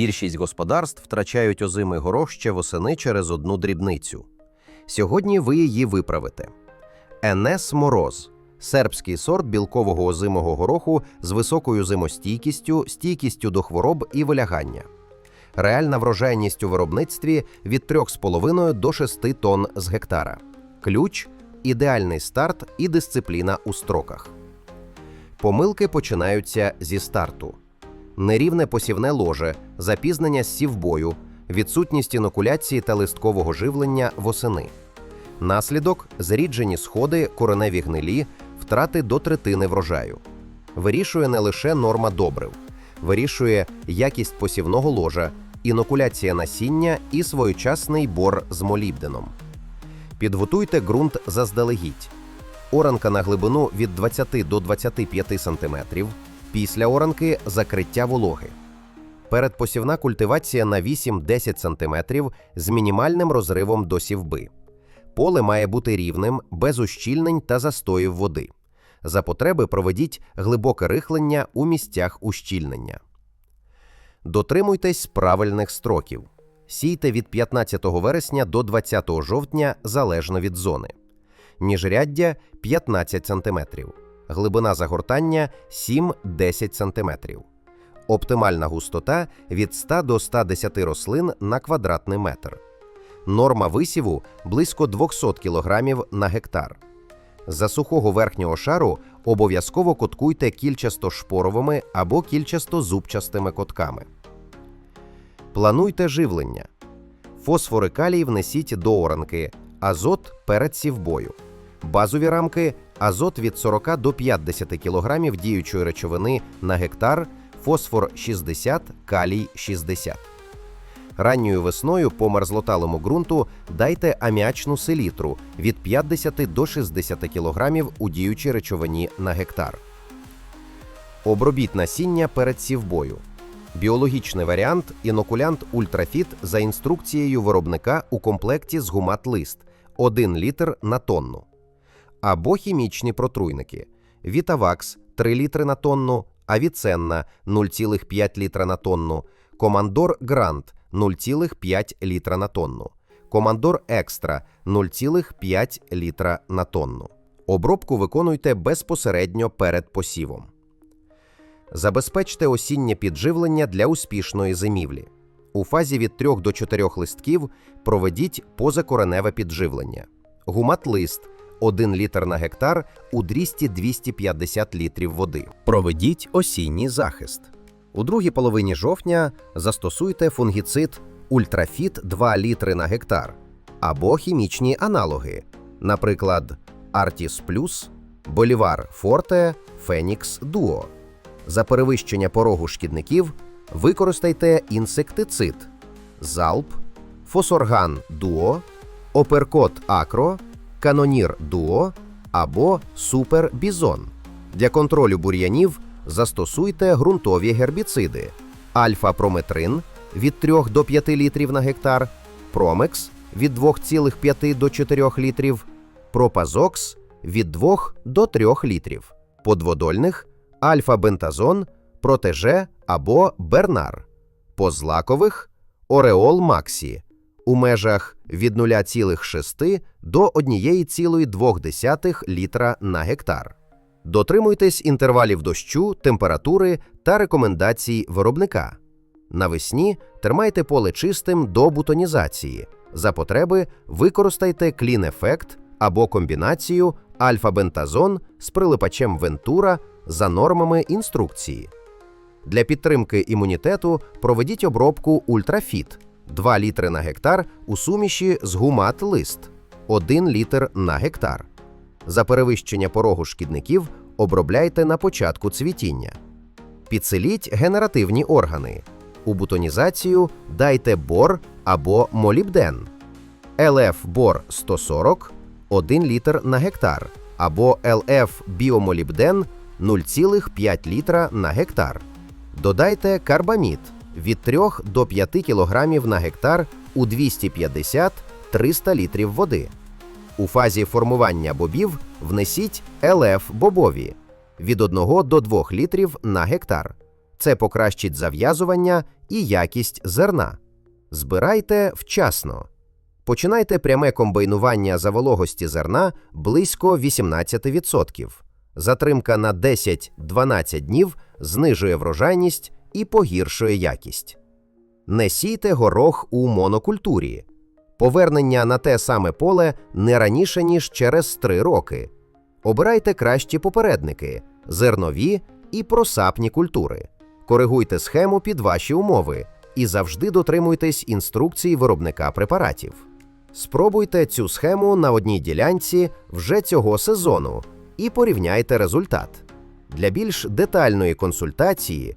Більшість господарств втрачають озимий горох ще восени через одну дрібницю. Сьогодні ви її виправите. Енес Мороз сербський сорт білкового озимого гороху з високою зимостійкістю, стійкістю до хвороб і вилягання. Реальна врожайність у виробництві від 3,5 до 6 тонн з гектара. Ключ ідеальний старт і дисципліна у строках. Помилки починаються зі старту. Нерівне посівне ложе, запізнення з сівбою, відсутність інокуляції та листкового живлення восени. Наслідок зріджені сходи, кореневі гнилі, втрати до третини врожаю. Вирішує не лише норма добрив, вирішує якість посівного ложа, інокуляція насіння і своєчасний бор з молібденом. Підготуйте ґрунт заздалегідь. Оранка на глибину від 20 до 25 см. Після оранки закриття вологи. Передпосівна культивація на 8-10 см з мінімальним розривом до сівби. Поле має бути рівним, без ущільнень та застоїв води. За потреби проведіть глибоке рихлення у місцях ущільнення. Дотримуйтесь правильних строків. Сійте від 15 вересня до 20 жовтня залежно від зони. Міжряддя 15 см. Глибина загортання 7-10 см. Оптимальна густота від 100 до 110 рослин на квадратний метр. Норма висіву близько 200 кг на гектар. За сухого верхнього шару обов'язково коткуйте кільчасто-шпоровими або кільчасто-зубчастими котками. Плануйте живлення. Фосфори калій внесіть до оранки, азот перед сівбою. Базові рамки азот від 40 до 50 кг діючої речовини на гектар, фосфор 60, калій 60. Ранньою весною по мерзлоталому ґрунту дайте аміачну селітру від 50 до 60 кг у діючій речовині на гектар. Обробіть насіння перед сівбою. Біологічний варіант інокулянт Ультрафіт за інструкцією виробника у комплекті з гумат-лист 1 літр на тонну. Або хімічні протруйники Вітавакс 3 літри на тонну, Авіценна 0,5 літра на тонну, Командор Грант 0,5 літра на тонну, Командор Екстра 0,5 літра на тонну. Обробку виконуйте безпосередньо перед посівом. Забезпечте осіннє підживлення для успішної зимівлі. У фазі від 3 до 4 листків проведіть позакореневе підживлення. Гумат-лист 1 літр на гектар у 200-250 літрів води. Проведіть осінній захист. У другій половині жовтня застосуйте фунгіцид Ультрафіт 2 літри на гектар або хімічні аналоги, наприклад, Artis Plus, Болівар Форте, Фенікс Дуо. За перевищення порогу шкідників використайте інсектицид, залп, фосорган дуо, оперкот акро, канонір дуо або супербізон. Для контролю бур'янів застосуйте ґрунтові гербіциди: альфа-прометрин від 3 до 5 літрів на гектар, промекс від 2,5 до 4 літрів, пропазокс від 2 до 3 літрів, подводольних альфа-бентазон, протеже або бернар, позлакових ореол максі у межах від 0,6 до 1,2 літра на гектар. Дотримуйтесь інтервалів дощу, температури та рекомендацій виробника. Навесні тримайте поле чистим до бутонізації. За потреби використайте клін-ефект або комбінацію альфа-бентазон з прилипачем Вентура за нормами інструкції. Для підтримки імунітету проведіть обробку Ультрафіт 2 літри на гектар у суміші з гумат-лист 1 літр на гектар. За перевищення порогу шкідників обробляйте на початку цвітіння. Підселіть генеративні органи. У бутонізацію дайте бор або молібден. ЛФ бор 140 1 літр на гектар або ЛФ біомолібден 0,5 літра на гектар. Додайте карбамід від 3 до 5 кг на гектар у 250-300 літрів води. У фазі формування бобів внесіть ЛФ бобові від 1 до 2 літрів на гектар. Це покращить зав'язування і якість зерна. Збирайте вчасно. Починайте пряме комбайнування за вологості зерна близько 18%. Затримка на 10-12 днів знижує врожайність і погіршує якість. Не сійте горох у монокультурі. Повернення на те саме поле не раніше, ніж через 3 роки. Обирайте кращі попередники зернові і просапні культури. Коригуйте схему під ваші умови і завжди дотримуйтесь інструкцій виробника препаратів. Спробуйте цю схему на одній ділянці вже цього сезону і порівняйте результат. Для більш детальної консультації,